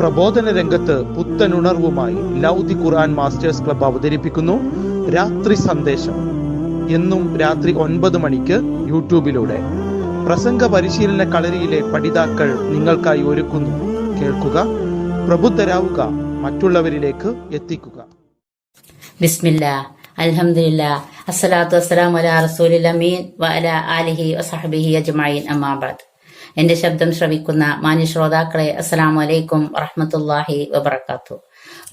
പ്രബോധന രംഗത്ത് പുത്തനുണർവുമായി ലൗദി ഖുർആൻ masters club അവതരിപ്പിക്കുന്നു. രാത്രി സന്ദേശം. എന്നും രാത്രി ഒൻപത് മണിക്ക് യൂട്യൂബിലൂടെ. പ്രസംഗ പരിശീലന കളരിയിലെ പഠിതാക്കൾ നിങ്ങൾക്കായി ഒരുക്കുന്നു. കേൾക്കുക പ്രബുദ്ധരാവുക മറ്റുള്ളവരിലേക്ക് എത്തിക്കുക. ബിസ്മില്ല. അൽഹംദുലില്ല. അസ്സലാത്തു വസ്സലാം അല റസൂലിൽ അമീൻ വ അല ആലിഹി വസഹബിഹി അജ്മഈൻ. അമ്മാബാദ് എന്റെ ശബ്ദം ശ്രവിക്കുന്ന മാന്യ ശ്രോതാക്കളെ അസ്സലാമു അലൈക്കും വറഹ്മത്തുള്ളാഹി വബറകാത്തു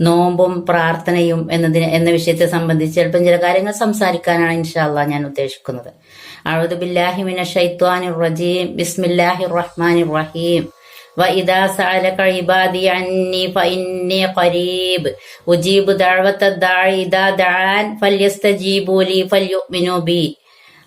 നോമ്പും പ്രാർത്ഥനയും എന്നതിന് എന്ന വിഷയത്തെ സംബന്ധിച്ച് ചിലപ്പം ചില കാര്യങ്ങൾ സംസാരിക്കാനാണ് ഇൻഷാല്ലാ ഞാൻ ഉദ്ദേശിക്കുന്നത് അഴുദു ബില്ലാഹി മിന ഷൈത്വാനിർ റജീം ബിസ്മില്ലാഹിർ റഹ്മാനിർ റഹീം وإذا سألك عبادي عني فإني قريب أجيب دعوة الداعي إذا دعان فليستجيبوا لي فليؤمنوا بي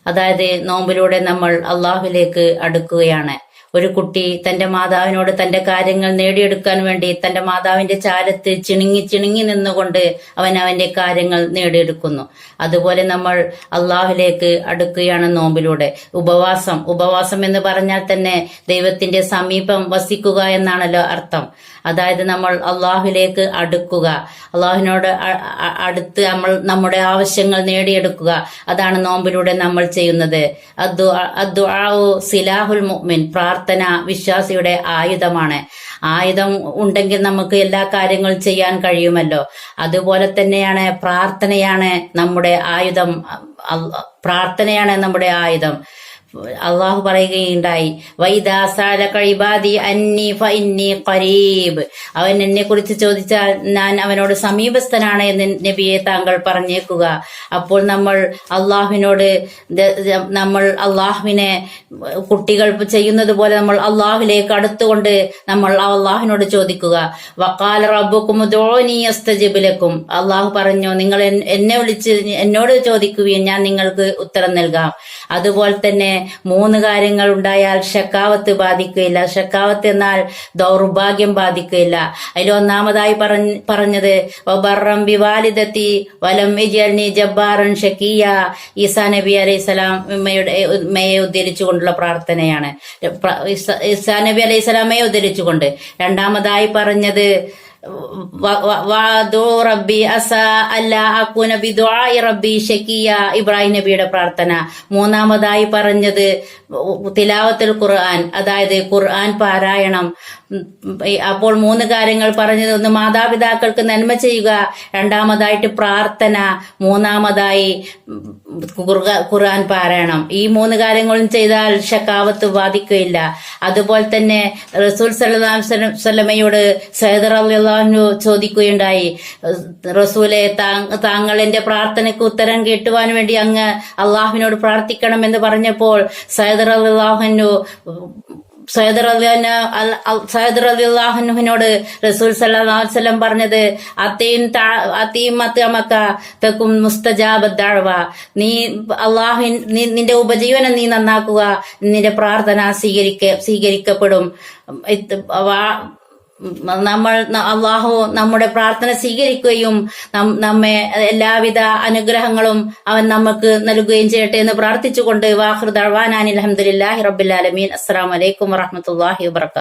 അതായത് നോമ്പിലൂടെ നമ്മൾ അള്ളാഹുലേക്ക് അടുക്കുകയാണ് ഒരു കുട്ടി തന്റെ മാതാവിനോട് തന്റെ കാര്യങ്ങൾ നേടിയെടുക്കാൻ വേണ്ടി തന്റെ മാതാവിന്റെ ചാരത്ത് ചിണുങ്ങി ചിണുങ്ങി നിന്നുകൊണ്ട് അവൻ അവന്റെ കാര്യങ്ങൾ നേടിയെടുക്കുന്നു. അതുപോലെ നമ്മൾ അള്ളാഹുലേക്ക് അടുക്കുകയാണ് നോമ്പിലൂടെ. ഉപവാസം ഉപവാസം എന്ന് പറഞ്ഞാൽ തന്നെ ദൈവത്തിന്റെ സമീപം വസിക്കുക എന്നാണല്ലോ അർത്ഥം. അതായത് നമ്മൾ അള്ളാഹുലേക്ക് അടുക്കുക. അള്ളാഹുവിനോട് അടുത്ത് നമ്മൾ നമ്മുടെ ആവശ്യങ്ങൾ നേടിയെടുക്കുക. അതാണ് നോമ്പിലൂടെ നമ്മൾ ചെയ്യുന്നത്. അദ്ദു അദ്ദു സിലാഹുൽ മുഅ്മിൻ വിശ്വാസിയുടെ ആയുധമാണ്. ആയുധം ഉണ്ടെങ്കിൽ നമുക്ക് എല്ലാ കാര്യങ്ങളും ചെയ്യാൻ കഴിയുമല്ലോ. അതുപോലെ തന്നെയാണ് പ്രാർത്ഥനയാണ് നമ്മുടെ ആയുധം. പ്രാർത്ഥനയാണ് നമ്മുടെ ആയുധം. അള്ളാഹു പറയുകയുണ്ടായി ഖരീബ്. അവൻ എന്നെ കുറിച്ച് ചോദിച്ചാൽ ഞാൻ അവനോട് സമീപസ്ഥനാണ് എന്ന് നബിയെ താങ്കൾ പറഞ്ഞേക്കുക. അപ്പോൾ നമ്മൾ അള്ളാഹുവിനോട് നമ്മൾ അള്ളാഹുവിനെ കുട്ടികൾ ചെയ്യുന്നത് പോലെ നമ്മൾ അള്ളാഹുലേക്ക് അടുത്തുകൊണ്ട് നമ്മൾ അള്ളാഹുവിനോട് ചോദിക്കുക. വക്കാല റബ്ബുക്കും അസ്തജിബിലക്കും അള്ളാഹു പറഞ്ഞു നിങ്ങൾ എന്നെ വിളിച്ച് എന്നോട് ചോദിക്കുകയും ഞാൻ നിങ്ങൾക്ക് ഉത്തരം നൽകാം. അതുപോലെ തന്നെ മൂന്ന് കാര്യങ്ങൾ ഉണ്ടായാൽ ഷക്കാവത്ത് ബാധിക്കുകയില്ല. ഷക്കാവത്ത് എന്നാൽ ദൗർഭാഗ്യം ബാധിക്കുകയില്ല. അതിൽ ഒന്നാമതായി പറഞ്ഞ പറഞ്ഞത് ബി വാലിദത്തി വലം വിജയണി ജബ്ബാറൻ ഷക്കിയ. ഈസാ നബി അലൈഹി സ്വലാം ഉമ്മയെ ഉദ്ധരിച്ചുകൊണ്ടുള്ള പ്രാർത്ഥനയാണ്. ഈസ- നബി അലൈഹി സ്വലാമയെ ഉദ്ധരിച്ചുകൊണ്ട്. രണ്ടാമതായി പറഞ്ഞത് ബിദുആഇ ഇബ്രാഹിം നബിയുടെ പ്രാർത്ഥന. മൂന്നാമതായി പറഞ്ഞത് തിലാവത്തുൽ ഖുർആൻ. അതായത് ഖുർആൻ പാരായണം. അപ്പോൾ മൂന്ന് കാര്യങ്ങൾ പറഞ്ഞത്. ഒന്ന് മാതാപിതാക്കൾക്ക് നന്മ ചെയ്യുക. രണ്ടാമതായിട്ട് പ്രാർത്ഥന. മൂന്നാമതായി ഖുർആൻ പാരായണം. ഈ മൂന്ന് കാര്യങ്ങളും ചെയ്താൽ ഷക്കാവത്ത് ബാധിക്കുകയില്ല. അതുപോലെ തന്നെ റസൂൽ വസല്ലമയോട് സൈദർ അള്ളാഹു ചോദിക്കുകയുണ്ടായി. റസൂലെ താങ്ക- താങ്കൾ എന്റെ പ്രാർത്ഥനയ്ക്ക് ഉത്തരം കിട്ടുവാൻ വേണ്ടി അങ്ങ് അള്ളാഹുവിനോട് പ്രാർത്ഥിക്കണം എന്ന് പറഞ്ഞപ്പോൾ സൈദർ അള്ളാഹുനു സയ്യിദ് സയ്യിദ് റളിയല്ലാഹുവിനോട് റസൂൽ സല്ലല്ലാഹു അലൈഹി വസല്ലം പറഞ്ഞത് അതീം താ- അതീം മത്തമക്ക തക്കും മുസ്തജാബ ദഅവ. നീ അള്ളാഹു നിന്റെ ഉപജീവനം നീ നന്നാക്കുക നിന്റെ പ്രാർത്ഥന സ്വീകരിക്ക സ്വീകരിക്കപ്പെടും. നമ്മൾ അള്ളാഹു നമ്മുടെ പ്രാർത്ഥന സ്വീകരിക്കുകയും നമ്മെ എല്ലാവിധ അനുഗ്രഹങ്ങളും അവൻ നമുക്ക് നൽകുകയും ചെയ്യട്ടെ എന്ന് പ്രാർത്ഥിച്ചുകൊണ്ട് വാഹൃദ് അഹ്വാനാൻ അലഹമുല്ലാഹി റബ്ബുലാലമീൻ അസ്സാം വലൈക്കും വറഹമത്തല്ലാഹി വാബർക്കാത്തു